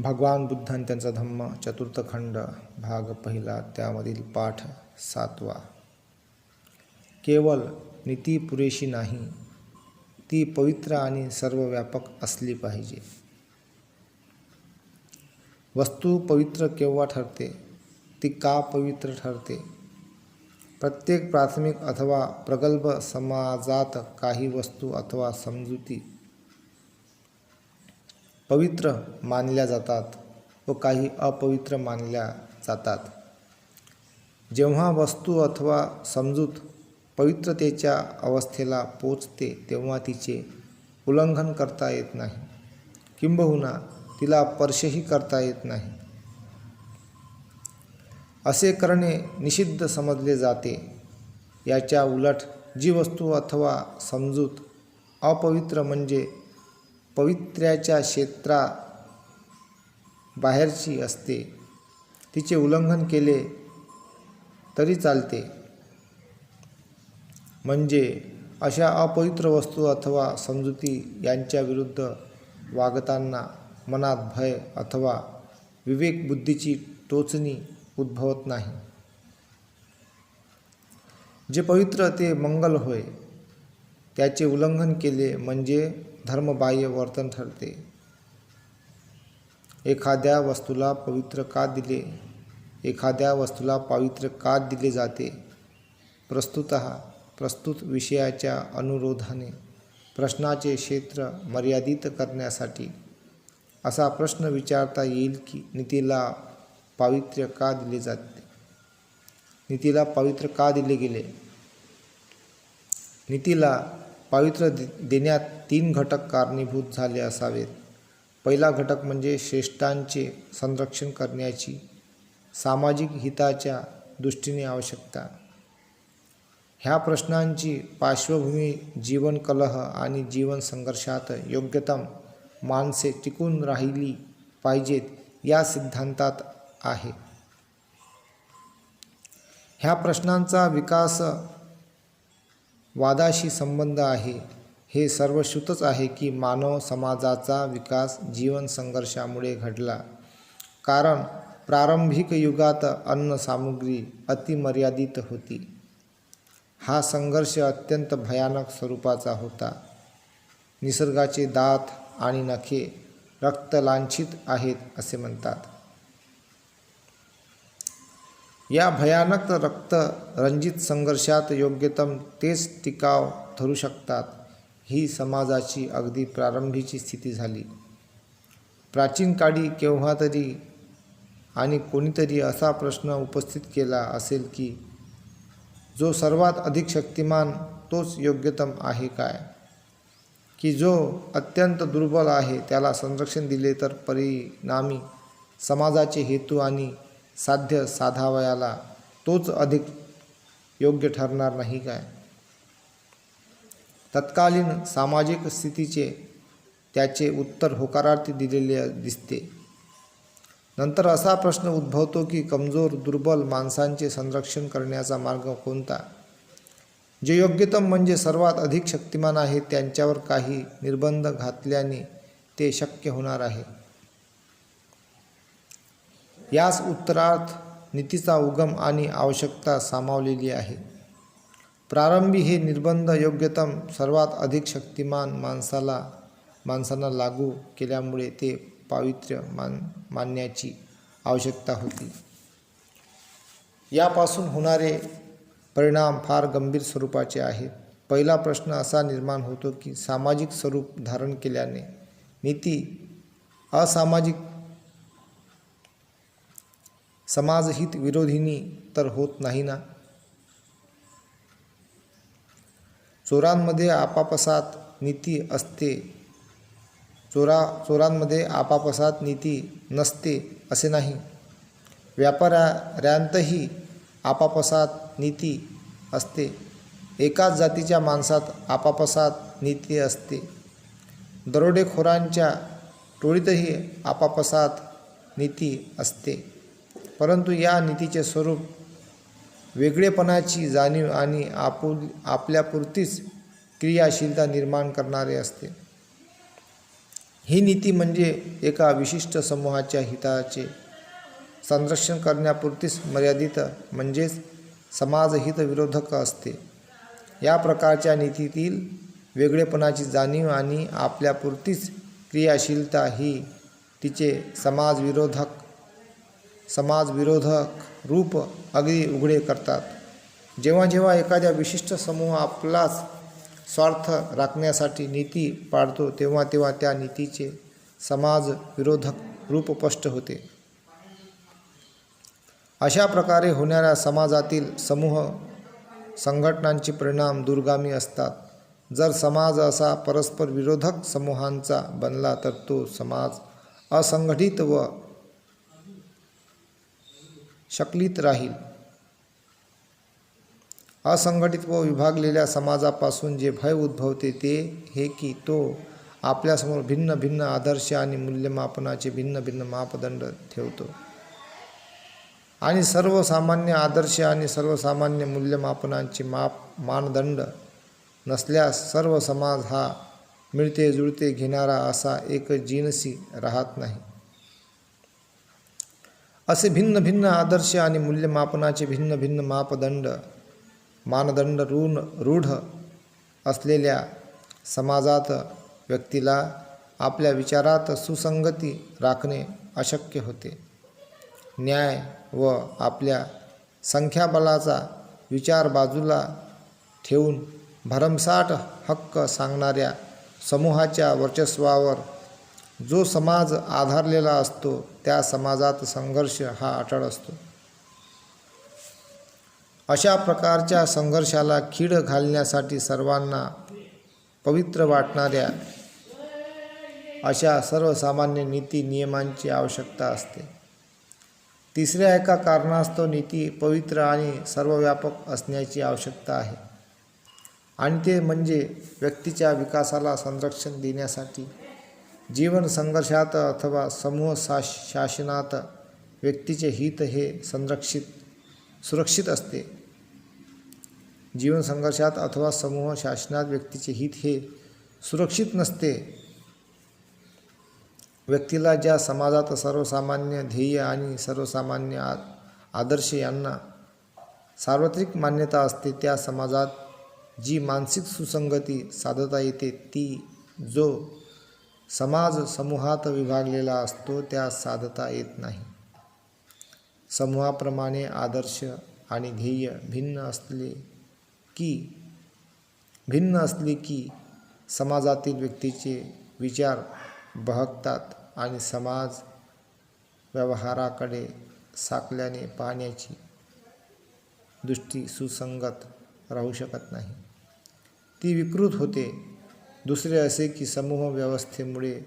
भगवान बुद्ध आणि त्यांचा धम्म चतुर्थ खंड भाग पहिला त्यामधील पाठ सातवा. केवळ नीती पुरेशी नाही ती पवित्र आणि सर्वव्यापक असली पाहिजे. वस्तू पवित्र केव्हा ठरते? ती का पवित्र ठरते? प्रत्येक प्राथमिक अथवा प्रगल्भ समाजात काही वस्तू अथवा समजुती पवित्र मानल्या जातात व काही अपवित्र मानल्या जातात. जेव्हा वस्तू अथवा समजूत पवित्रतेच्या अवस्थेला पोचते तेव्हा तिचे उल्लंघन करता येत नाही. किंबहुना तिला स्पर्शही करता येत नाही. असे करणे निषिद्ध समजले जाते. याच्या उलट जी वस्तू अथवा समजूत अपवित्र म्हणजे पवित्र्याच्या क्षेत्रा बाहेरची असते. तिचे उल्लंघन केले तरी चालते. म्हणजे अशा अपवित्र वस्तू अथवा समजुती यांच्या विरुद्ध वागताना मनात भय अथवा विवेकबुद्धीची टोचणी उद्भवत नाही. जे पवित्र ते मंगल होय त्याचे उल्लंघन केले म्हणजे धर्मबाह्य वर्तन ठरते. एखाद्या वस्तूला पवित्र का दिले? एखाद्या वस्तूला पावित्र्य का दिले जाते? प्रस्तुत प्रस्तुत विषयाच्या अनुरोधाने प्रश्नाचे क्षेत्र मर्यादित करण्यासाठी असा प्रश्न विचारता येईल की नीतीला पावित्र्य का दिले जाते? नीतीला पावित्र्य का दिले गेले? नीतीला पावित्र्य दे देण्यात तीन घटक कारणीभूत झाले असावेत. पहिला घटक म्हणजे श्रेष्ठांचे संरक्षण करण्याची सामाजिक हिताच्या दृष्टीने आवश्यकता. ह्या प्रश्नांची पार्श्वभूमी जीवन कलह आणि जीवन संघर्षात योग्यतम माणसे टिकून राहिली पाहिजेत या सिद्धांतात आहे. ह्या प्रश्नांचा विकास वादाशी संबंध आहे. हे सर्वश्रुतच आहे की मानव समाजाचा विकास जीवन संघर्षामुळे घडला. कारण प्रारंभिक युगात अन्न सामुग्री अतिमर्यादित होती. हा संघर्ष अत्यंत भयानक स्वरूपाचा होता. निसर्गाचे दात आणि नखे रक्तलांछित आहेत असे म्हणतात. या भयानक रक्त रंजित संघर्षात योग्यतम तेच टिकाव ठरू शकतात. ही समाजाची अगदी प्रारंभीची स्थिती झाली. प्राचीन काळी केव्हा तरी आणि कोणीतरी असा प्रश्न उपस्थित केला असेल की जो सर्वात अधिक शक्तिमान तोच योग्यतम आहे काय? की जो अत्यंत दुर्बल आहे त्याला संरक्षण दिले तर परिणामी समाजाचे हेतू आणि साध्य साधावयाला तोच अधिक योग्य ठरणार नाही काय? तत्कालीन सामाजिक स्थितीचे त्याचे उत्तर होकारार्थी दिलेले दिसते. नंतर असा प्रश्न उद्भवतो की कमजोर दुर्बल माणसांचे संरक्षण करण्याचा मार्ग कोणता? जे योग्यतम म्हणजे सर्वात अधिक शक्तिमान आहे त्यांच्यावर काही निर्बंध घातल्याने ते शक्य होणार आहे. यास उत्तरार्थ नीतीचा उगम आणि आवश्यकता सामावलेली आहे. प्रारंभी हे निर्बंध योग्यतम सर्वात अधिक शक्तिमान माणसाला माणसांना लागू केल्यामुळे ते पावित्र्य मान मानण्याची आवश्यकता होती. यापासून होणारे परिणाम फार गंभीर स्वरूपाचे आहेत. पहिला प्रश्न असा निर्माण होतो की सामाजिक स्वरूप धारण केल्याने नीती असामाजिक समाजहित विरोधिनी तर होत नाही ना? चोरांमध्ये आपापसात नीती असते. चोरा चोरांमध्ये आपापसात नीती नसते असे नाही. व्यापाऱ्यांतही आपापसात नीती असते. एकाच जातीच्या माणसात आपापसात नीती असते. दरोडेखोरांच्या टोळीतही आपापसात नीती असते. परंतु या नीतीचे स्वरूप वेगळेपणाची जाणीव आणि आपुल आपल्यापुरतीच क्रियाशीलता निर्माण करणारे असते. ही नीती म्हणजे एका विशिष्ट समूहाच्या हिताचे संरक्षण करण्यापुरतीच मर्यादित म्हणजेच समाजहित विरोधक असते. या प्रकारच्या नीतीतील वेगळेपणाची जाणीव आणि आपल्यापुरतीच क्रियाशीलता ही तिचे समाजविरोधक समाजविरोधक रूप अगदी उघडे करतात. जेव्हा जेव्हा एखाद्या विशिष्ट समूह आपलाच स्वार्थ राखण्यासाठी नीती पाळतो तेव्हा तेव्हा त्या नीतीचे समाजविरोधक रूप स्पष्ट होते. अशा प्रकारे होणाऱ्या समाजातील समूह संघटनांचे परिणाम दूरगामी असतात. जर समाज असा परस्पर विरोधक समूहांचा बनला तर तो समाज असंघटित व शकलीत राहील. असंघटित व विभागलेल्या समाजापासून जे भय उद्भवते ते हे की तो आपल्यासमोर भिन्न भिन्न आदर्श आणि मूल्यमापनाचे भिन्न भिन्न मापदंड ठेवतो. आणि सर्वसामान्य आदर्श आणि सर्वसामान्य मूल्यमापनांचे माप मानदंड नसल्यास सर्व समाज हा मिळते जुळते घेणारा असा एक जिनसी राहत नाही. असे भिन्न भिन्न आदर्श आणि मूल्यमापनाचे भिन्न भिन्न मापदंड मानदंड ऋण रूढ असलेल्या समाजात व्यक्तीला आपल्या विचारात सुसंगती राखणे अशक्य होते. न्याय व आपल्या संख्याबलाचा विचार बाजूला ठेवून भरमसाठ हक्क सांगणाऱ्या समूहाच्या वर्चस्वावर जो समाज आधारलेला असतो त्या समाजात संघर्ष हा अटळ असतो. अशा प्रकारच्या संघर्षाला खीड घालण्यासाठी सर्वांना पवित्र वाटणाऱ्या अशा सर्वसामान्य नीती नियमांची आवश्यकता असते. तिसऱ्या एका कारणास्तव नीती पवित्र आणि सर्वव्यापक असण्याची आवश्यकता आहे. आणि ते म्हणजे व्यक्तीच्या विकासाला संरक्षण देण्यासाठी जीवन संघर्षात अथवा समूह शास शासनात व्यक्तीचे हित हे संरक्षित सुरक्षित असते. जीवन संघर्षात अथवा समूह शासनात व्यक्तीचे हित हे सुरक्षित नसते. व्यक्तीला ज्या समाजात सर्वसामान्य ध्येय आणि सर्वसामान्य आ आदर्श यांना सार्वत्रिक मान्यता असते त्या समाजात जी मानसिक सुसंगती साधता येते ती जो समाज समूहात विभागलेला असतो त्या साधता येत नाही. समूहाप्रमाणे आदर्श आणि ध्येय भिन्न असले की भिन्न असले की समाजातील व्यक्तीचे विचार बहकतात आणि समाज व्यवहाराकडे साकल्याने पाहण्याची दृष्टी सुसंगत राहू शकत नाही. ती विकृत होते दुसरे असे की समूह व्यवस्थेमुळे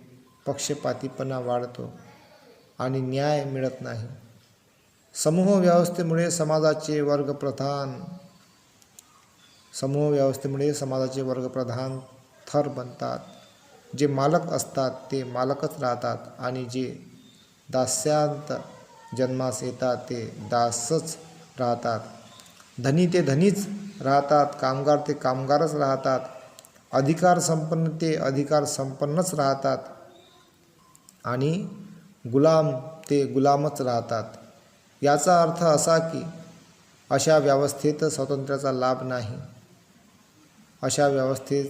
पक्षपातीपणा वाढतो आणि न्याय मिळत नाही. समूह व्यवस्थेमुळे समाजाचे वर्गप्रधान समूह व्यवस्थेमुळे समाजाचे वर्गप्रधान थर बनतात. जे मालक असतात ते मालकच राहतात आणि जे दास्यांत जन्मास येतात ते दासच राहतात. धनी ते धनीच राहतात कामगार ते कामगारच राहतात. अधिकार संपन्न ते अधिकार संपन्नच राहतात. आणि गुलाम ते गुलामच राहतात. याचा अर्थ असा की अशा व्यवस्थेत स्वातंत्र्याचा लाभ नाही. अशा व्यवस्थेत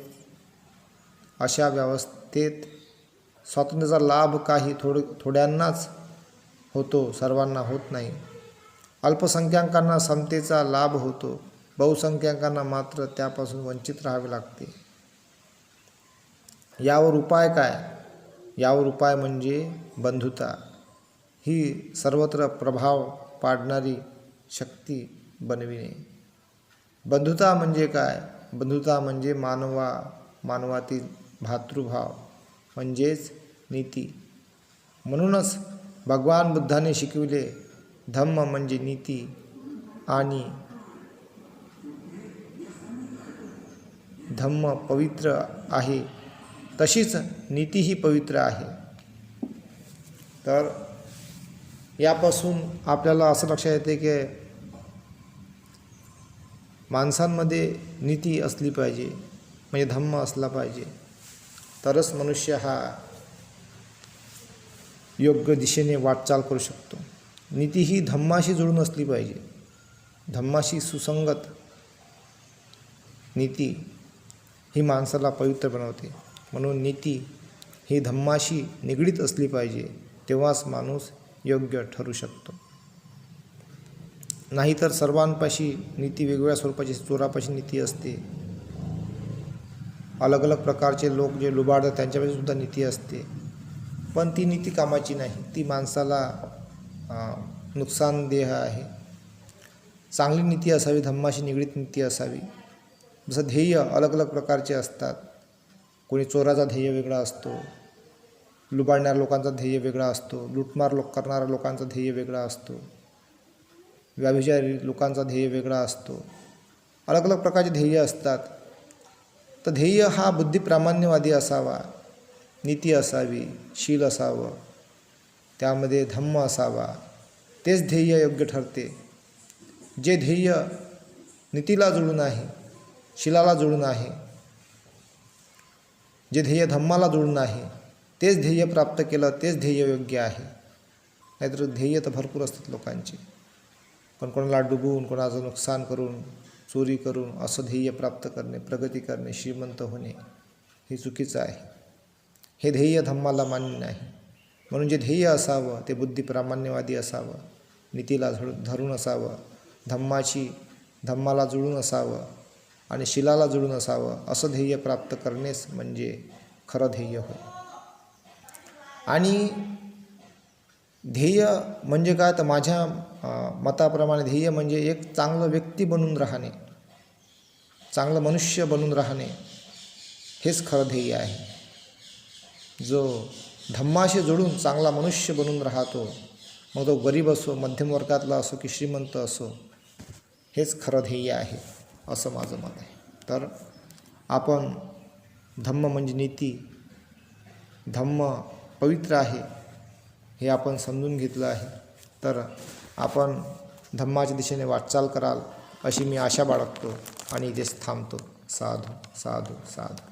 अशा व्यवस्थेत स्वातंत्र्याचा लाभ काही थोड थोड्यांनाच होतो सर्वांना होत नाही. अल्पसंख्याकांना समतेचा लाभ होतो. बहुसंख्याकांना मात्र त्यापासून वंचित राहावे लागते. यावर उपाय काय? यावर उपाय म्हणजे बंधुता. ही सर्वत्र प्रभाव पाडणारी शक्ती बनविणे. बंधुता म्हणजे काय? बंधुता म्हणजे मानवा मानवातील भातृभाव म्हणजेच नीती. म्हणूनच भगवान बुद्धाने शिकविले धम्म म्हणजे नीती आणि धम्म पवित्र आहे. तशीच नीती ही पवित्र आहे. तर यापासून आपल्याला असं लक्षात येते की माणसांमध्ये नीती असली पाहिजे म्हणजे धम्म असला पाहिजे. तरच मनुष्य हा योग्य दिशेने वाटचाल करू शकतो. नीती ही धम्माशी जुळून असली पाहिजे. धम्माशी सुसंगत नीती ही माणसाला पवित्र बनवते. म्हणून नीती ही धम्माशी निगडीत असली पाहिजे तेव्हाच माणूस योग्य ठरू शकतो. नाहीतर सर्वांपाशी नीती वेगवेगळ्या स्वरूपाची चोरापाशी नीती असते. अलग अलग प्रकारचे लोक जे लुबाडतात त्यांच्यापाशी सुद्धा नीती असते. पण ती नीती कामाची नाही. ती माणसाला नुकसानदेह आहे. चांगली नीती असावी धम्माशी निगडीत नीती असावी. जसं ध्येय अलग अलग प्रकारचे असतात. कोणी चोराचा ध्येय वेगळा असतो लुबाडणाऱ्या लोकांचा ध्येय वेगळा असतो लुटमार लोक करणाऱ्या लोकांचा ध्येय वेगळा असतो व्याभिचारी लोकांचा ध्येय वेगळा असतो. अलग अलग प्रकारचे ध्येय असतात. तर ध्येय हा बुद्धिप्रामाण्यवादी असावा नीती असावी शील असावं त्यामध्ये धम्म असावा तेच ध्येय योग्य ठरते. जे ध्येय नीतीला जुळून आहे शिलाला जुळून आहे जे ध्येय धम्माला जुळून आहे तेच ध्येय प्राप्त केलं तेच ध्येय योग्य आहे. नाहीतर ध्येय तर भरपूर असतात लोकांचे. पण कोणाला डुबून कोणाचं नुकसान करून चोरी करून असं ध्येय प्राप्त करणे प्रगती करणे श्रीमंत होणे हे चुकीचं आहे. हे ध्येय धम्माला मान्य नाही. म्हणून जे ध्येय असावं ते बुद्धी प्रामाण्यवादी असावं नीतीला झळ धरून असावं धम्माची धम्माला जुळून असावं आणि शिलाला जुळून असावं. असं ध्येय प्राप्त करणेच म्हणजे खरं ध्येय होय. आणि ध्येय म्हणजे काय? तर माझ्या मताप्रमाणे ध्येय म्हणजे एक चांगलं व्यक्ती बनून राहणे. चांगलं मनुष्य बनून राहणे. हेच खरं ध्येय आहे. जो धम्माशी जोडून चांगला मनुष्य बनून राहतो मग तो गरीब असो मध्यम वर्गातला असो की श्रीमंत असो हेच खरं ध्येय आहे. असं माझं मत आहे. तर आपण धम्म म्हणजे नीती. धम्म पवित्र आहे हे आपण समजून घेतलं आहे. तर आपण धम्माच्या दिशेने वाटचाल कराल अशी मी आशा बाळगतो आणि इथेच थांबतो. साधू साधू साधू.